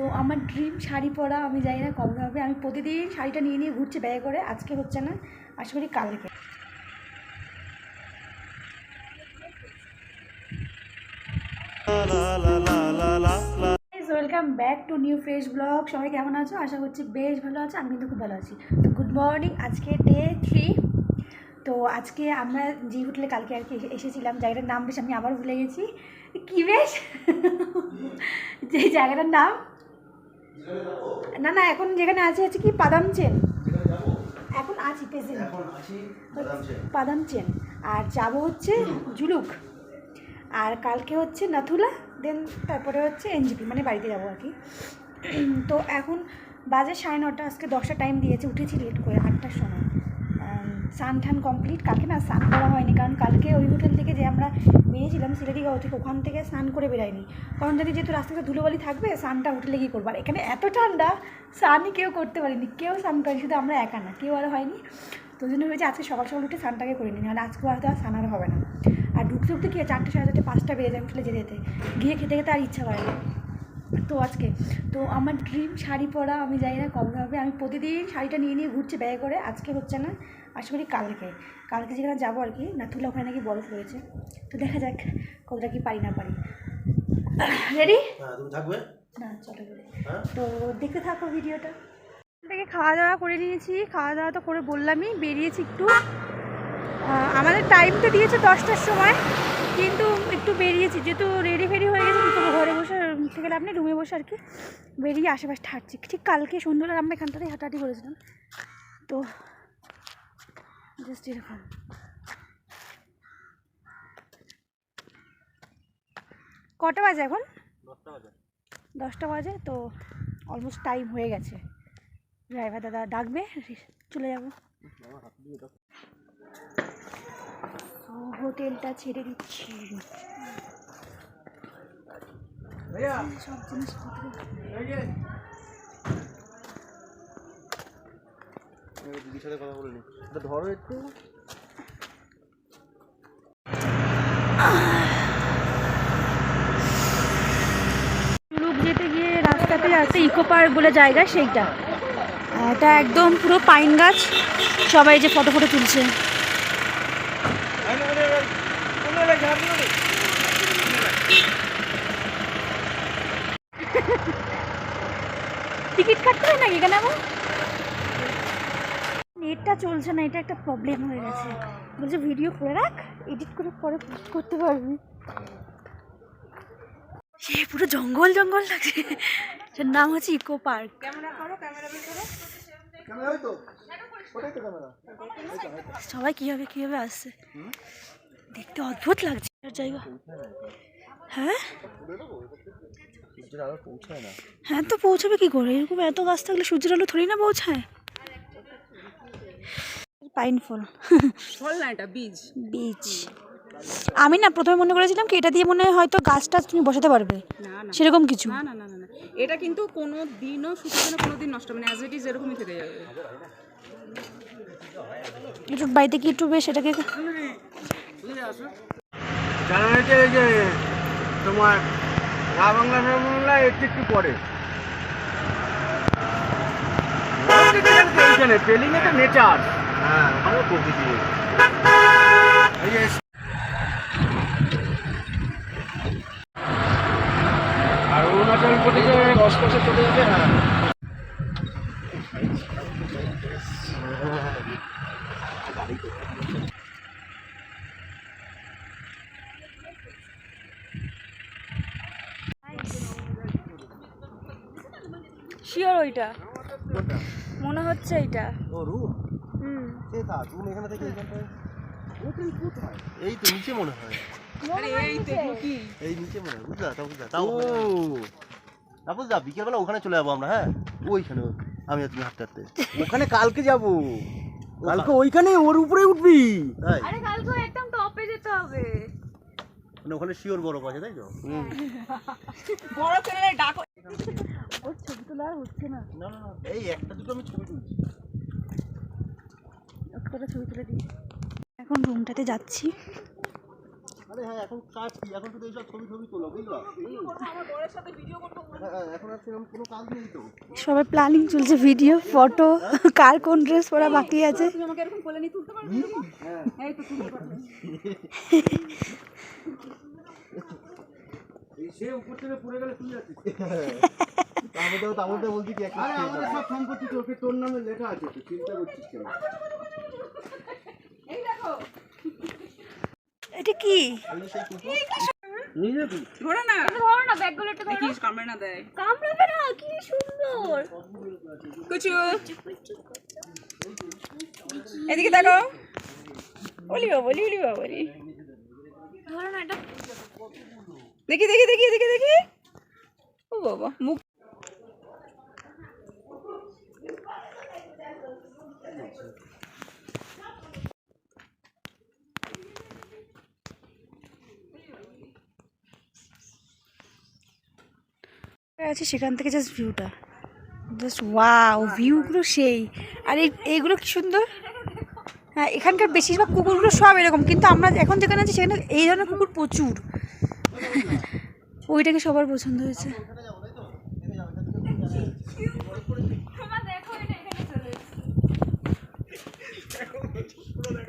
তো আমার ড্রিম শাড়ি পরা, আমি জানি না কবে হবে। আমি প্রতিদিন শাড়িটা নিয়ে নিয়ে ঘুরছি, ব্যয় করে। আজকে হচ্ছে না, আশা করি কালকে। Welcome back to new fresh blog সবাই কেমন আছো? আশা করছি বেশ ভালো আছো আমি কিন্তু খুব ভালো আছি। তো গুড মর্নিং আজকে ডে থ্রি তো আজকে আমরা যে হোটেলে কালকে আর কি এসেছিলাম, জায়গাটার নাম বেশ আমি আবার ভুলে গেছি। কী বেশ? যে জায়গাটার নাম না না এখন যেখানে আছে হচ্ছে কি পাদাম চেন। এখন আছি প্রেজেন্ট বাদাম চেন। আর যাব হচ্ছে জুলুক আর কালকে হচ্ছে নাথুলা দেন তারপরে হচ্ছে এনজিপি মানে বাড়িতে যাব আর কি। তো এখন বাজে সাড়ে নটা আজকে দশটা টাইম দিয়েছে উঠেছি লেট করে আটটার সময়। সান ঠান কমপ্লিট কালকে না সান করা হয়নি কারণ ওই হোটেল থেকে যে আমরা বেরিয়েছিলাম সিলেটিগাঁও থেকে ওখান থেকে স্নান করে বেরাইনি কারণ জানি যেহেতু রাস্তাতে ধুলোবালি থাকবে, স্নানটা হোটেলে গিয়ে করব। আর এখানে এত ঠান্ডা, স্নানই কেউ করতে পারিনি। কেউ স্নান করেনি, শুধু আমরা একা না, কেউ আর হয়নি। তো জন্য হয়েছে আজকে সকাল সকাল উঠে স্নানটাকে করে নিই, নাহলে আজকে হয়তো আর স্নান আর হবে না। আর ঢুকতে ঢুকতে কি চারটে সাড়ে চারটে পাঁচটা বেড়ে যায় হোটেলে যেতে যেতে। গিয়ে খেতে খেতে আর ইচ্ছা করে না। তো আজকে। তো আমার ড্রিম শাড়ি পরা আমি জানি না কবে হবে। আমি প্রতিদিন শাড়িটা নিয়ে নিয়ে ঘুরছি ব্যয় করে। আজকে হচ্ছে না আশা করি কালকে। কালকে যেখানে যাব আর কি না নাথুলা ওখানে নাকি বরফ রয়েছে তো দেখা যাক কতটা কি পারি না পারি। রেডি হ্যাঁ না চলো হ্যাঁ? তো দেখতে থাকো ভিডিওটা। থেকে খাওয়া দাওয়া করে নিয়েছি। খাওয়া দাওয়া তো করে বললামই বেরিয়েছি একটু। আমাদের টাইমটা দিয়েছে দশটার সময়। কিন্তু একটু বেরিয়েছি। যেহেতু রেডি ফেডি হয়ে গেছে ঘরে বসে থেকে গেলে আপনি রুমে বসে আর কি বেরিয়ে আশেপাশে হাঁটছি। ঠিক কালকে সন্ধ্যাবেলা আমরা এখানটাতেই হাঁটাহাঁটি করেছিলাম। তো জাস্ট এরকম। কটা বাজে এখন? দশটা বাজে। তো অলমোস্ট টাইম হয়ে গেছে। ড্রাইভার দাদা ডাকবে চলে যাব। হোটেলটা ছেড়ে দিচ্ছি। লুক যেতে গিয়ে রাস্তাতে একটা ইকো পার্ক বলে জায়গা সেইটা। এটা একদম পুরো পাইন গাছ। সবাই যে ফটো ফটো তুলছে। হয় নাকি? আমার নেটটা চলছে না এটা একটা প্রবলেম হয়ে গেছে। বলছে ভিডিও করে রাখ এডিট করে পরে পোস্ট করতে পারবি। সে পুরো জঙ্গল জঙ্গল লাগছে। এটার নাম হচ্ছে ইকো পার্ক ক্যামেরা তো। ওটাই সবাই কীভাবে কীভাবে আসছে? দেখতে অদ্ভুত লাগছে। জায়গা হ্যাঁ? সূর্যের আলো পৌঁছায় না। হ্যাঁ তো পৌঁছাবে কি করে? এরকম এত গাছ থাকলে সূর্যের আলো থোড়ি না পৌঁছায়? পাইন ফল ফল না এটা? বীজ। বীজ। আমি না প্রথমে মনে করেছিলাম কি এটা দিয়ে মনে হয় হয়তো গাছটা তুমি বসাতে পারবে। না না। সেরকম কিছু। না না না না না। এটা কিন্তু কোনো দিনও শুকাবে না কোনো দিন নষ্ট হবে না। অ্যাজ ইট ইজ এরকমই থেকে যাবে। একটু বাড়িতে কি একটু বেশ এটাকে জানুয়ারিতে এই যে তোমার রা বাংলা রা একটু একটু পরে। পেলিং এটা নেচার হ্যাঁ ওখানে প্রকৃতি। এই যে আর অরুণাচল প্রদেশে কসকসে চলে যাবে হ্যাঁ। শিওর ওইটা। মনে হচ্ছে এইটা। ও রুম? হুম। সে থাক রুম এখানে থেকে কোথায়? এই তো নিচে মনে হয়। এই এই নিচে মনে হয়। বুঝলা? তা বুঝলা? তাও তারপর যা বিকেলবেলা ওখানে চলে যাব আমরা হ্যাঁ? ওইখানে আমি আর তুমি হাঁটতে হাঁটতে। ওখানে কালকে যাব। কালকে ওইখানে ওর উপরে উঠবি। তাই? আরে কালকে একদম টপে যেতে হবে। মানে ওখানে শিওর বরফ আছে তাই তো? বড় ছেলে ডাকো। ওর ছবি তোলা আর হচ্ছে না। না না না এই একটা দুটো আমি ছবি তুলছি। একটা ছবি তুলে দিই। এখন রুমটাতে যাচ্ছি। আরে হ্যাঁ এখন কাজ কি এখন শুধু এইসব ছবি ছবি তোলো বুঝলো? আমার বরের সাথে ভিডিও করতে হ্যাঁ, হ্যাঁ, এখন আর সেরকম কোনো কাজ নেই তো। সবাই প্ল্যানিং চলছে ভিডিও ফটো কার কোন ড্রেস পরা বাকি আছে? তুমি আমাকে এরকম কোলে নিয়ে তুলতে পারবে এরকম? এই তো তুলতে পারবে। সে উপর থেকে পড়ে গেলে তুই যাচ্ছিস তার মধ্যেও বলছি কি আরে আমাদের সব সম্পত্তি তোকে তোর নামে লেখা আছে তুই চিন্তা করছিস কেন? এই দেখো। এটা কি? নিয়ে যাবি ধরো না। ধরো না ব্যাগগুলো একটু দেখিস কামড়ে না। দেয়। কামড়াবে না কি সুন্দর। কুচু। এদিকে দেখো। বলি বাবা বলি বলি বাবা বলি। ধরো না এটা। দেখি দেখি দেখি দেখি দেখি। ও বাবা মুখ আছে সেখান থেকে জাস্ট ভিউটা জাস্ট ওয়াও ভিউগুলো সেই। আর এই এইগুলো কি সুন্দর? হ্যাঁ এখানকার বেশিরভাগ কুকুরগুলো সব এরকম কিন্তু আমরা এখন যেখানে আছি সেখানে এই ধরনের কুকুর প্রচুর। ওইটাকে সবার পছন্দ হয়েছে।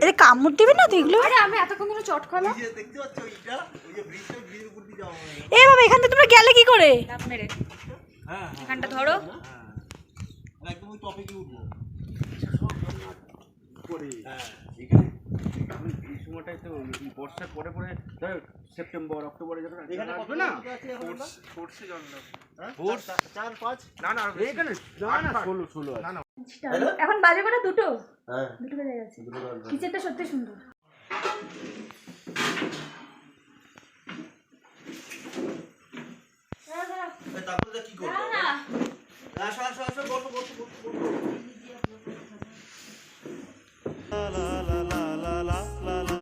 এটা কামড় দেবে না তো এগুলো? আরে আমি এতক্ষণ ধরে চট দেখতে পাচ্ছ ওইটা? ওই যে ব্রিজটা হয় এ বাবা এখান থেকে তোমরা গেলে কি করে? দাঁত এখানটা ধরো। বর্ষার পরে পরে সেপ্টেম্বর অক্টোবরে যখন এখানে কত না? না সর্ষে হ্যাঁ? চার- পাঁচ? না না এখানে? না না ষোলো ষোলো আছে। এখন বাজে কটা দুটো? হ্যাঁ। দুটো বেজে গেছে। কিচেনটা সত্যি সুন্দর। এই তারপরে